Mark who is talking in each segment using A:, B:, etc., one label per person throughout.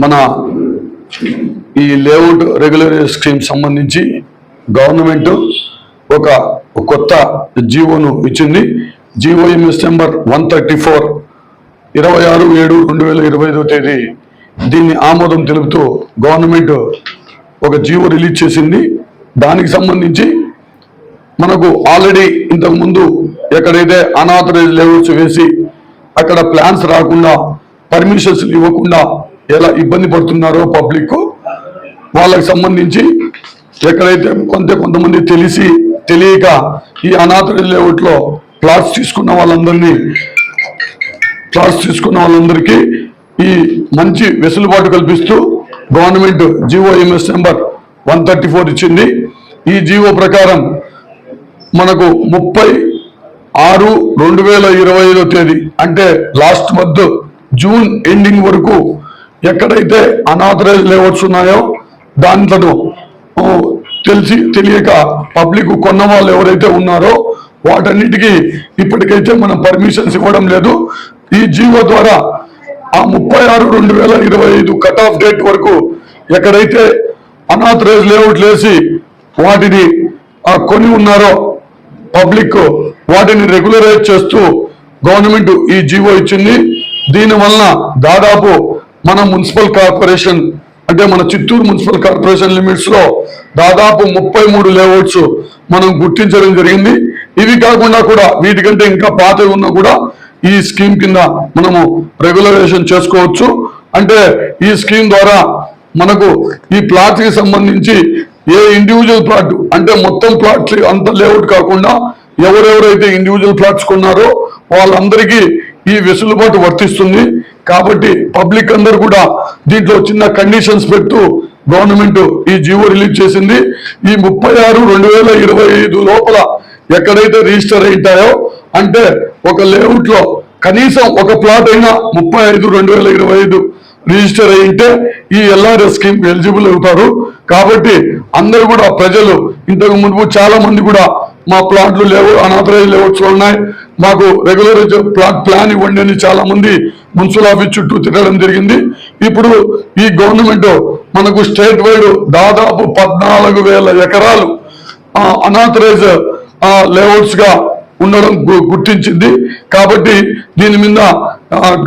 A: మన ఈ layout regular scheme సంబంధించి గవర్నమెంట్ ఒక కొత్త జీవోను ఇచ్చింది. GO MS number one thirty four ఇరవై ఆరు ఏడు రెండు వేల ఇరవై ఐదో తేదీ. దీన్ని ఆమోదం తెలుపుతూ గవర్నమెంట్ ఒక జీవో రిలీజ్ చేసింది. దానికి సంబంధించి మనకు ఆల్రెడీ ఇంతకుముందు ఎక్కడైతే అనాథరైజ్ లెవెల్స్ వేసి అక్కడ ప్లాన్స్ రాకుండా పర్మిషన్స్ ఇవ్వకుండా ఎలా ఇబ్బంది పడుతున్నారో పబ్లిక్ వాళ్ళకి సంబంధించి ఎక్కడైతే కొంత కొంతమంది తెలిసి తెలియక ఈ అనాథ లేఅవుట్లో ప్లాట్స్ తీసుకున్న వాళ్ళందరినీ క్లాస్ తీసుకున్న వాళ్ళందరికీ ఈ మంచి వెసులుబాటు కల్పిస్తూ government GO MS number one thirty four ఇచ్చింది. ఈ జీవో ప్రకారం మనకు ముప్పై ఆరు రెండు వేల ఇరవై ఐదో తేదీ అంటే లాస్ట్ మంత్ జూన్ ఎండింగ్ వరకు ఎక్కడైతే అనాథరైజ్ లేఅవుట్స్ ఉన్నాయో దాంట్లో తెలిసి తెలియక పబ్లిక్ కొన్న వాళ్ళు ఎవరైతే ఉన్నారో వాటన్నిటికీ ఇప్పటికైతే మనం పర్మిషన్స్ ఇవ్వడం లేదు. ఈ జీవో ద్వారా ఆ ముప్పై ఆరు రెండు వేల ఇరవై ఐదు కట్ ఆఫ్ డేట్ వరకు ఎక్కడైతే అనాథరైజ్ లేఅవుట్లు వేసి వాటిని కొని ఉన్నారో పబ్లిక్ వాటిని రెగ్యులరైజ్ చేస్తూ గవర్నమెంట్ ఈ జీవో ఇచ్చింది. దీని వలన దాదాపు మన మున్సిపల్ కార్పొరేషన్ అంటే మన చిత్తూరు మున్సిపల్ కార్పొరేషన్ లిమిట్స్లో దాదాపు ముప్పై మూడు లేఅవుట్స్ మనం గుర్తించడం జరిగింది. ఇవి కాకుండా కూడా వీటికంటే ఇంకా పాతవి ఉన్నా కూడా ఈ స్కీమ్ కింద మనము రెగ్యులరైజేషన్ చేసుకోవచ్చు. అంటే ఈ స్కీమ్ ద్వారా మనకు ఈ ప్లాట్కి సంబంధించి ఏ ఇండివిజువల్ ప్లాట్ అంటే మొత్తం ప్లాట్ అంత లేఅవుట్ కాకుండా ఎవరెవరైతే ఇండివిజువల్ ప్లాట్స్ కొన్నారో వాళ్ళందరికీ ఈ వెసులుబాటు వర్తిస్తుంది. కాబట్టి పబ్లిక్ అందరు కూడా దీంట్లో చిన్న కండిషన్స్ పెడుతూ గవర్నమెంట్ ఈ జీవో రిలీజ్ చేసింది. ఈ ముప్పై ఆరు రెండు వేల ఇరవై ఐదు లోపల ఎక్కడైతే రిజిస్టర్ అయింటాయో అంటే ఒక లేఅవుట్లో కనీసం ఒక ప్లాట్ అయినా ముప్పై ఐదు రెండు వేల ఇరవై ఐదు రిజిస్టర్ అయింటే ఈ ఎల్ఆర్ఎస్ స్కీమ్ ఎలిజిబుల్ అవుతారు. కాబట్టి అందరూ కూడా ప్రజలు ఇంతకు ముందు చాలా మంది కూడా మా ప్లాట్లు లేవు అనాథరైజ్ లేవచ్చు ఉన్నాయి. మాకు రెగ్యులర్ ప్లాట్ ప్లాన్ ఇవ్వండి అని చాలా మంది మున్సిపల్ ఆఫీస్ చుట్టూ తిరగడం జరిగింది. ఇప్పుడు ఈ గవర్నమెంట్ మనకు స్టేట్ వైడ్ దాదాపు పద్నాలుగు వేల ఎకరాలు అనాథరైజ్ లేఅవుట్స్గా ఉండడం గు- గుర్తించింది. కాబట్టి దీని మీద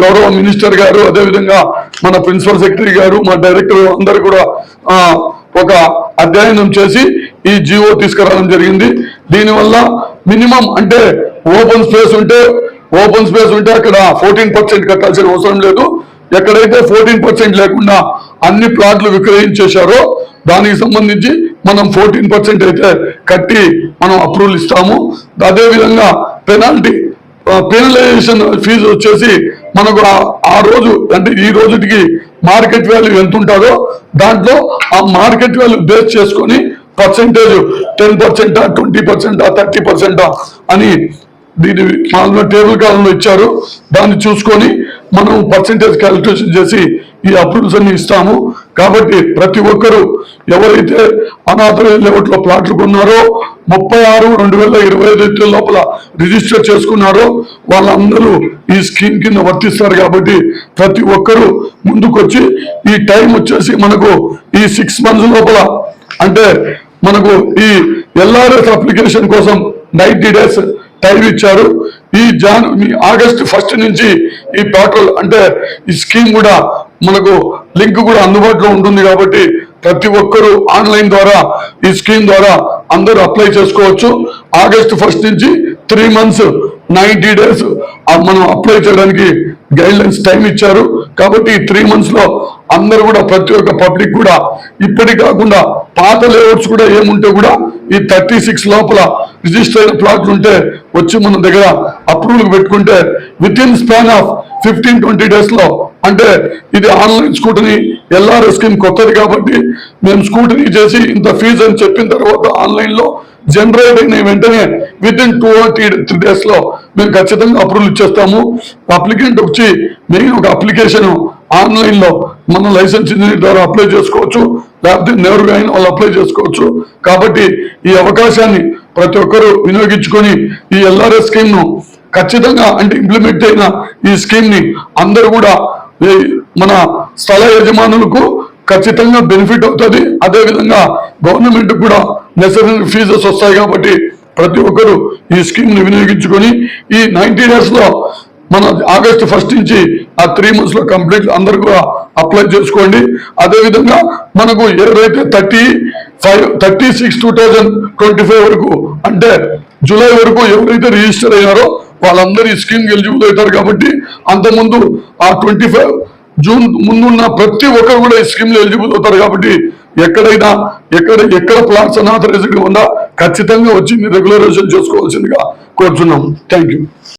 A: గౌరవ మినిస్టర్ గారు అదేవిధంగా మన ప్రిన్సిపల్ సెక్రటరీ గారు మా డైరెక్టర్ అందరు కూడా ఒక అధ్యయనం చేసి ఈ జీవో తీసుకురావడం జరిగింది. దీనివల్ల మినిమం అంటే ఓపెన్ స్పేస్ ఉంటే ఓపెన్ స్పేస్ ఉంటే అక్కడ ఫోర్టీన్ పర్సెంట్ కట్టాల్సిన అవసరం లేదు. ఎక్కడైతే ఫోర్టీన్ పర్సెంట్ లేకుండా అన్ని ప్లాట్లు విక్రయించేశారో దానికి సంబంధించి మనం ఫోర్టీన్ పర్సెంట్ అయితే కట్టి మనం అప్రూవల్ ఇస్తాము. అదేవిధంగా పెనాల్టీ పెనలైజేషన్ ఫీజు వచ్చేసి మనకు ఆ- ఆ రోజు అంటే ఈ రోజుకి మార్కెట్ వాల్యూ ఎంత ఉంటుందో దాంట్లో ఆ మార్కెట్ వాల్యూ బేస్ చేసుకొని పర్సెంటేజ్ టెన్ పర్సెంటా ట్వంటీ పర్సెంటా థర్టీ పర్సెంటా అని దీని మామూలుగా టేబుల్ కాలంలో ఇచ్చారు. దాన్ని చూసుకొని మనం పర్సెంటేజ్ క్యాలిక్యులేషన్ చేసి ఈ అప్రూవల్స్ అన్ని ఇస్తాము. కాబట్టి ప్రతి ఒక్కరూ ఎవరైతే అనాథరైన లెవెట్లో ప్లాట్లు కొన్నారో ముప్పై ఆరు రెండు వేల ఇరవై ఐదు లోపల రిజిస్టర్ చేసుకున్నారో వాళ్ళందరూ ఈ స్కీమ్ కింద వర్తిస్తారు కాబట్టి ప్రతి ఒక్కరూ ముందుకొచ్చి ఈ టైం వచ్చేసి మనకు ఈ సిక్స్ మంత్స్ లోపల అంటే మనకు ఈ ఎల్ఆర్ఎస్ అప్లికేషన్ కోసం నైన్టీ డేస్ టైం ఇచ్చారు. ఈ జాన్ ఆగస్ట్ ఫస్ట్ నుంచి ఈ పెట్రోల్ అంటే ఈ స్కీమ్ కూడా మనకు లింక్ కూడా అందుబాటులో ఉంటుంది కాబట్టి ప్రతి ఒక్కరూ ఆన్లైన్ ద్వారా ఈ స్కీమ్ ద్వారా అందరూ అప్లై చేసుకోవచ్చు. ఆగస్ట్ ఫస్ట్ నుంచి త్రీ మంత్స్ నైన్టీ డేస్ మనం అప్లై చేయడానికి గైడ్ లైన్స్ టైం ఇచ్చారు. కాబట్టి ఈ త్రీ మంత్స్లో అందరు కూడా ప్రతి ఒక్క పబ్లిక్ కూడా ఇప్పటి కాకుండా పాత లేఅవుట్స్ కూడా ఏముంటే కూడా ఈ థర్టీ సిక్స్ లోపల రిజిస్టర్ అయిన ప్లాట్లు ఉంటే వచ్చి మన దగ్గర అప్రూవల్ పెట్టుకుంటే within span of fifteen twenty డేస్లో అంటే ఇది ఆన్లైన్ స్కూటనీ ఎల్ఆర్ఎస్ స్కీమ్ కొత్తది కాబట్టి మేము స్కూటనీ చేసి ఇంత ఫీజు అని చెప్పిన తర్వాత ఆన్లైన్లో జనరేట్ అయిన వెంటనే within two or three three డేస్లో మేము ఖచ్చితంగా అప్రూవల్ ఇచ్చేస్తాము. అప్లికెంట్ వచ్చి మెయిన్ ఒక అప్లికేషన్ ఆన్లైన్లో మనం మన లైసెన్స్ ఇంజనీర్ ద్వారా అప్లై చేసుకోవచ్చు. లేకపోతే నేరుగా అయిన వాళ్ళు అప్లై చేసుకోవచ్చు. కాబట్టి ఈ అవకాశాన్ని ప్రతి ఒక్కరూ వినియోగించుకొని ఈ ఎల్ఆర్ఎస్ స్కీమ్ను ఖచ్చితంగా అంటే ఇంప్లిమెంట్ అయిన ఈ స్కీమ్ని అందరూ కూడా ఈ మన స్థల యజమానులకు ఖచ్చితంగా బెనిఫిట్ అవుతుంది. అదేవిధంగా గవర్నమెంట్ కూడా నెసరీ ఫీజెస్ వస్తాయి కాబట్టి ప్రతి ఒక్కరు ఈ స్కీమ్ని వినియోగించుకొని ఈ నైన్టీ డేస్లో మన ఆగస్ట్ ఫస్ట్ నుంచి ఆ త్రీ మంత్స్లో కంప్లీట్ అందరు కూడా అప్లై చేసుకోండి. అదేవిధంగా మనకు ఎవరైతే thirty five thirty six two thousand twenty five వరకు అంటే జూలై వరకు ఎవరైతే రిజిస్టర్ అయ్యారో వాళ్ళందరూ ఈ స్కీమ్ ఎలిజిబుల్ అవుతారు కాబట్టి అంతకుముందు ఆ ట్వంటీ ఫైవ్ జూన్ ముందున్న ప్రతి ఒక్కరు కూడా ఈ స్కీమ్ ఎలిజిబుల్ అవుతారు కాబట్టి ఎక్కడైనా ఎక్కడ ఎక్కడ ప్లాట్స్ అనాథరైజ్డ్ ఉందా ఖచ్చితంగా వచ్చి రెగ్యులరైజేషన్ చేసుకోవాల్సిందిగా కోరుతున్నాం థ్యాంక్ యూ